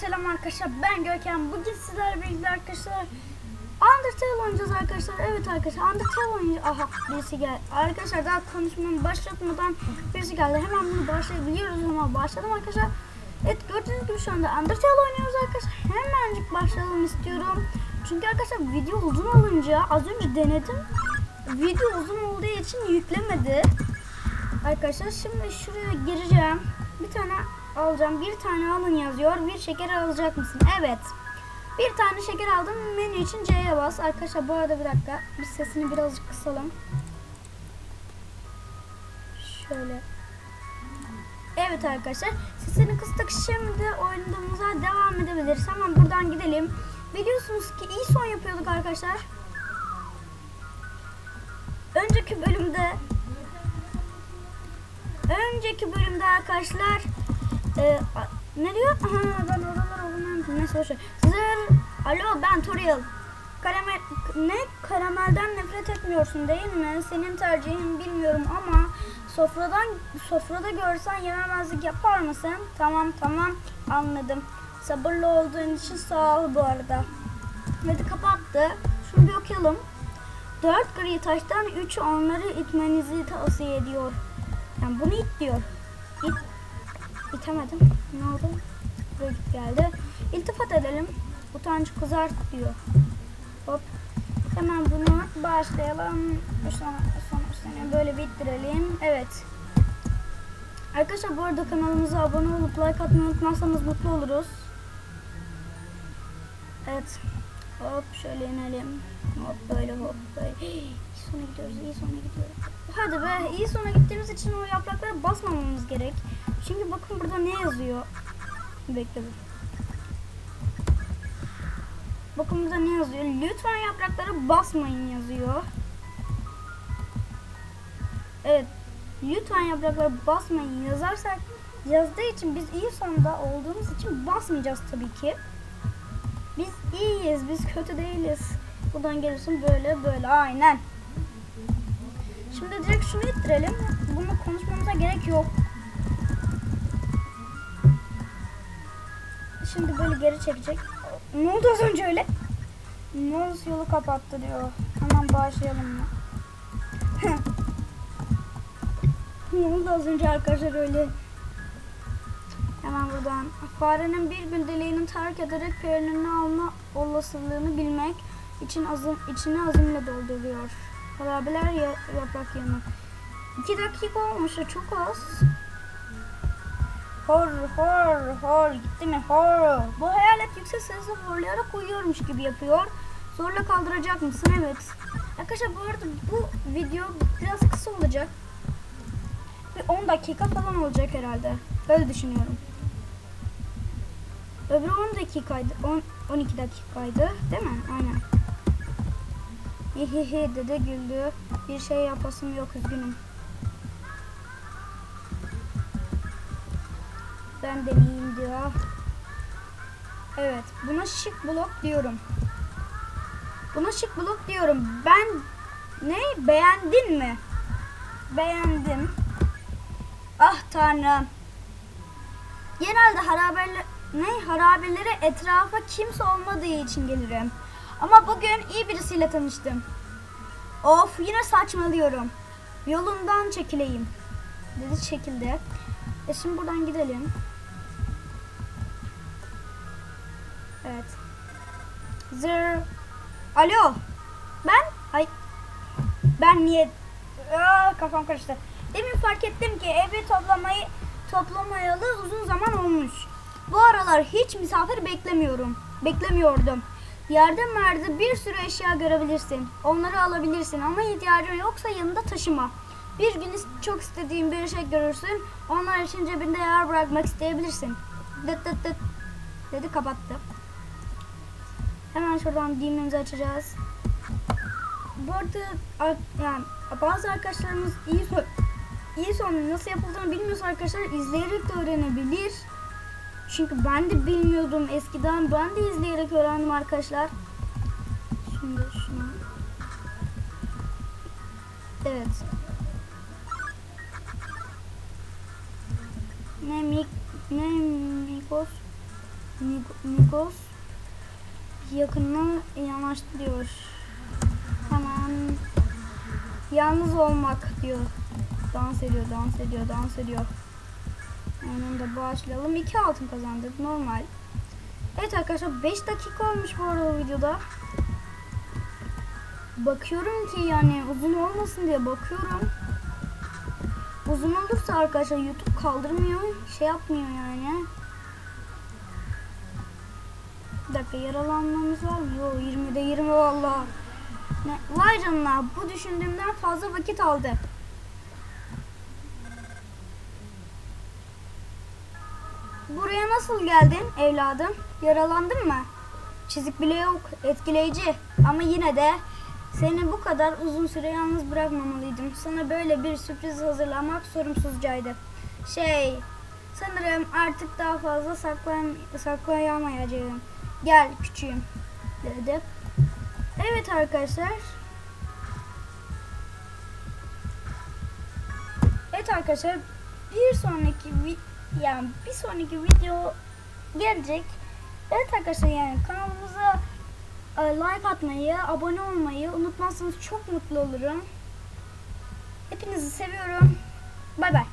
selam arkadaşlar ben Görkem bugün sizlerle birlikte arkadaşlar Undertale oynayacağız arkadaşlar. Evet arkadaşlar Undertale oynayacağız aha birisi geldi. Arkadaşlar daha konuşmamı başlatmadan birisi geldi. Hemen bunu başlayabiliyoruz ama başladım arkadaşlar. Evet gördüğünüz gibi şu anda Undertale oynuyoruz arkadaşlar. Hemencik başlayalım istiyorum. Çünkü arkadaşlar video uzun olunca az önce denedim. Video uzun olduğu için yüklemedi. Arkadaşlar şimdi şuraya gireceğim. Bir tane alacağım. Bir tane alın yazıyor. Bir şeker alacak mısın? Evet. Bir tane şeker aldım. Menü için C'ye bas. Arkadaşlar bu arada bir dakika. Biz sesini birazcık kısalım. Şöyle. Evet arkadaşlar. Sesini kıstık. Şimdi oyunumuza devam edebiliriz. Hemen buradan gidelim. Biliyorsunuz ki iyi son yapıyorduk arkadaşlar. Önceki bölümde önceki bölümde arkadaşlar e, a- ne diyor? Aha, ben oralar olmayan neyse boşver. Zır, alo ben Toriel. Karamel, ne? Karamelden nefret etmiyorsun değil mi? Senin tercihin bilmiyorum ama sofradan sofrada görsen yememezlik yapar mısın? Tamam tamam anladım. Sabırlı olduğun için sağ ol bu arada. Hadi kapattı. Şunu bir okuyalım. Dört gri taştan üç onları itmenizi tavsiye ediyor. Yani bunu it diyor. İt. İtemedim. Ne oldu? Buraya git geldi. İltifat edelim. Utancı kızart diyor. Hop. Hemen bunu başlayalım. Sonra, sonra böyle bittirelim. Evet. Arkadaşlar bu arada kanalımıza abone olup like atmayı unutmazsanız mutlu oluruz. Evet. Hop şöyle inelim. Hop böyle hop böyle. İyi sona gidiyoruz, iyi sona gidiyoruz. Hadi be, iyi sona gittiğimiz için o yapraklara basmamamız gerek. Çünkü bakın burada ne yazıyor. Bekle bir. Bakın burada ne yazıyor. Lütfen yapraklara basmayın yazıyor. Evet. Lütfen yapraklara basmayın yazarsak yazdığı için biz iyi sonda olduğumuz için basmayacağız tabii ki. Biz iyiyiz, biz kötü değiliz. Buradan gelirsin böyle böyle aynen. Şimdi direkt şunu ittirelim. Bunu konuşmamıza gerek yok. Şimdi böyle geri çekecek. Ne oldu az önce öyle? Morse yolu kapattı diyor. Hemen başlayalım mı? ne oldu az önce arkadaşlar öyle? Hemen buradan. Farenin bir gün dileğini terk ederek perilerini alma olasılığını bilmek için azım, içini azimle dolduruyor. Harabeler ya, yaprak yanı. İki dakika olmuş çok az. Hor hor hor gitti mi hor. Bu hayalet yüksek sesle horlayarak uyuyormuş gibi yapıyor. Zorla kaldıracak mısın? Evet. Arkadaşlar bu arada bu video biraz kısa olacak. Bir 10 dakika falan olacak herhalde. Böyle düşünüyorum. Öbürü 10 dakikaydı. 10, 12 dakikaydı. Değil mi? Aynen. Hihihi dede güldü. Bir şey yapasım yok üzgünüm. Ben deneyeyim diyor. Evet. Buna şık blok diyorum. Buna şık blok diyorum. Ben ne? Beğendin mi? Beğendim. Ah tanrım. Genelde harabeler ne harabelere etrafa kimse olmadığı için gelirim. Ama bugün iyi birisiyle tanıştım. Of yine saçmalıyorum. Yolundan çekileyim. Dedi çekildi. E şimdi buradan gidelim. Evet. Zır. Alo. Ben? Ay. Ben niye? Aa, kafam karıştı. Demin fark ettim ki evi toplamayı toplamayalı uzun zaman aralar hiç misafir beklemiyorum. Beklemiyordum. Yerde merde bir sürü eşya görebilirsin. Onları alabilirsin ama ihtiyacın yoksa yanında taşıma. Bir gün çok istediğin bir şey görürsün. Onlar için cebinde yer bırakmak isteyebilirsin. Dıt dıt dıt dedi kapattı. Hemen şuradan düğmemizi açacağız. Bu arada ar- yani bazı arkadaşlarımız iyi son, iyi son nasıl yapıldığını bilmiyorsa arkadaşlar izleyerek de öğrenebilir. Çünkü ben de bilmiyordum eskiden. Ben de izleyerek öğrendim arkadaşlar. Şimdi şunu. Evet. Ne mik ne mikos Nigos yakınına yanaştırıyor. Hemen yalnız olmak diyor. Dans ediyor, dans ediyor, dans ediyor. Onun da bağışlayalım. 2 altın kazandık. Normal. Evet arkadaşlar 5 dakika olmuş bu arada videoda. Bakıyorum ki yani uzun olmasın diye bakıyorum. Uzun olursa arkadaşlar YouTube kaldırmıyor. Şey yapmıyor yani. Bir dakika yaralanmamız var mı? Yok 20'de 20 valla. Vay canına bu düşündüğümden fazla vakit aldı. Buraya nasıl geldin evladım? Yaralandın mı? Çizik bile yok. Etkileyici. Ama yine de seni bu kadar uzun süre yalnız bırakmamalıydım. Sana böyle bir sürpriz hazırlamak sorumsuzcaydı. Şey, sanırım artık daha fazla saklayam saklayamayacağım. Gel küçüğüm dedi. Evet arkadaşlar. Evet arkadaşlar bir sonraki yani bir sonraki video gelecek. Evet arkadaşlar yani kanalımıza e, like atmayı, abone olmayı unutmazsanız çok mutlu olurum. Hepinizi seviyorum. Bay bay.